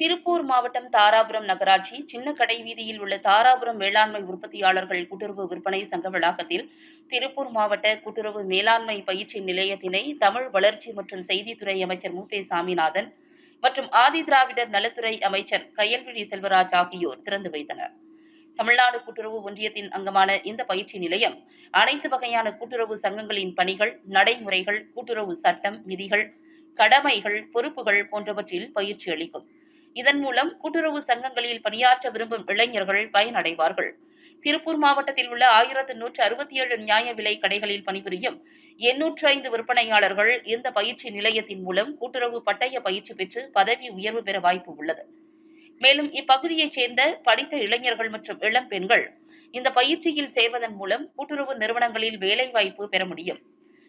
திருப்பூர் மாவட்டம் தாராபுரம் நகராட்சி சின்ன கடை வீதியில் உள்ள தாராபுரம் வேளாண்மை உற்பத்தியாளர்கள் கூட்டுறவு விற்பனை சங்க வளாகத்தில் திருப்பூர் மாவட்ட கூட்டுறவு மேலாண்மை பயிற்சி நிலையத்தினை தமிழ் வளர்ச்சி மற்றும் செய்தித்துறை அமைச்சர் மு. சாமிநாதன் மற்றும் ஆதி திராவிடர் நலத்துறை அமைச்சர் கயல்விழி செல்வராஜ் ஆகியோர் திறந்து வைத்தனர். தமிழ்நாடு கூட்டுறவு ஒன்றியத்தின் அங்கமான இந்த பயிற்சி நிலையம் அனைத்து வகையான கூட்டுறவு சங்கங்களின் பணிகள் நடைமுறைகள் கூட்டுறவு சட்டம் விதிகள் கடமைகள் பொறுப்புகள் போன்றவற்றில் பயிற்சி அளிக்கும். இதன் மூலம் கூட்டுறவு சங்கங்களில் பணியாற்ற விரும்பும் இளைஞர்கள் பயனடைவார்கள். திருப்பூர் மாவட்டத்தில் உள்ள ஆயிரத்து நூற்று அறுபத்தி ஏழு நியாய விலை கடைகளில் பணிபுரியும் எண்ணூற்று ஐந்து விற்பனையாளர்கள் இந்த பயிற்சி நிலையத்தின் மூலம் கூட்டுறவு பட்டய பயிற்சி பெற்று பதவி உயர்வு பெற வாய்ப்பு உள்ளது. மேலும் இப்பகுதியைச் சேர்ந்த படித்த இளைஞர்கள் மற்றும் இளம் பெண்கள் இந்த பயிற்சியில் சேர்வதன் மூலம் கூட்டுறவு நிறுவனங்களில் வேலைவாய்ப்பு பெற முடியும்.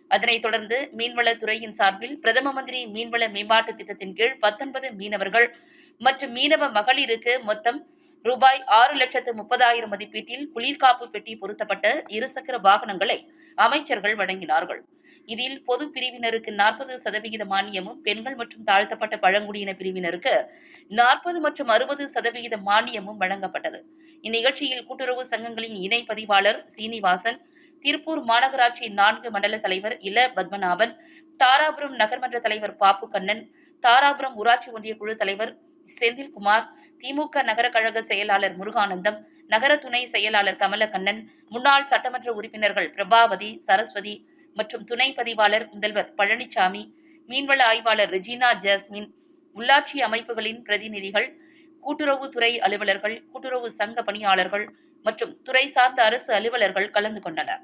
அதனைத் தொடர்ந்து மீன்வளத்துறையின் சார்பில் பிரதம மந்திரி மீன்வள மேம்பாட்டு திட்டத்தின் கீழ் பத்தொன்பது மீனவர்கள் மற்றும் மீனவ மகளிருக்கு மொத்தம் ரூபாய் ஆறு லட்சத்து முப்பதாயிரம் மதிப்பீட்டில் குளிர்காப்பு பெட்டி பொருத்தப்பட்ட இருசக்கர வாகனங்களை அமைச்சர்கள் வழங்கினார்கள். இதில் பொது பிரிவினருக்கு நாற்பது சதவிகித மானியமும் பெண்கள் மற்றும் தாழ்த்தப்பட்ட பழங்குடியின பிரிவினருக்கு நாற்பது மற்றும் அறுபது சதவிகித மானியமும் வழங்கப்பட்டது. இந்நிகழ்ச்சியில் கூட்டுறவு சங்கங்களின் இணை பதிவாளர் சீனிவாசன் திருப்பூர் மாநகராட்சி நான்கு மண்டல தலைவர் இல பத்மநாபன் தாராபுரம் நகர்மன்ற தலைவர் பாப்பு கண்ணன் தாராபுரம் ஊராட்சி ஒன்றிய குழு தலைவர் செந்தில்குமார் திமுக நகர கழக செயலாளர் முருகானந்தம் நகர துணை செயலாளர் கமலக்கண்ணன் முன்னாள் சட்டமன்ற உறுப்பினர்கள் பிரபாவதி சரஸ்வதி மற்றும் துணை பதிவாளர் முதல்வர் பழனிசாமி மீன்வள ஆய்வாளர் ரெஜினா ஜாஸ்மின் உள்ளாட்சி அமைப்புகளின் பிரதிநிதிகள் கூட்டுறவுத்துறை அலுவலர்கள் கூட்டுறவு சங்க பணியாளர்கள் மற்றும் துறை சார்ந்த அரசு அலுவலர்கள் கலந்து கொண்டனர்.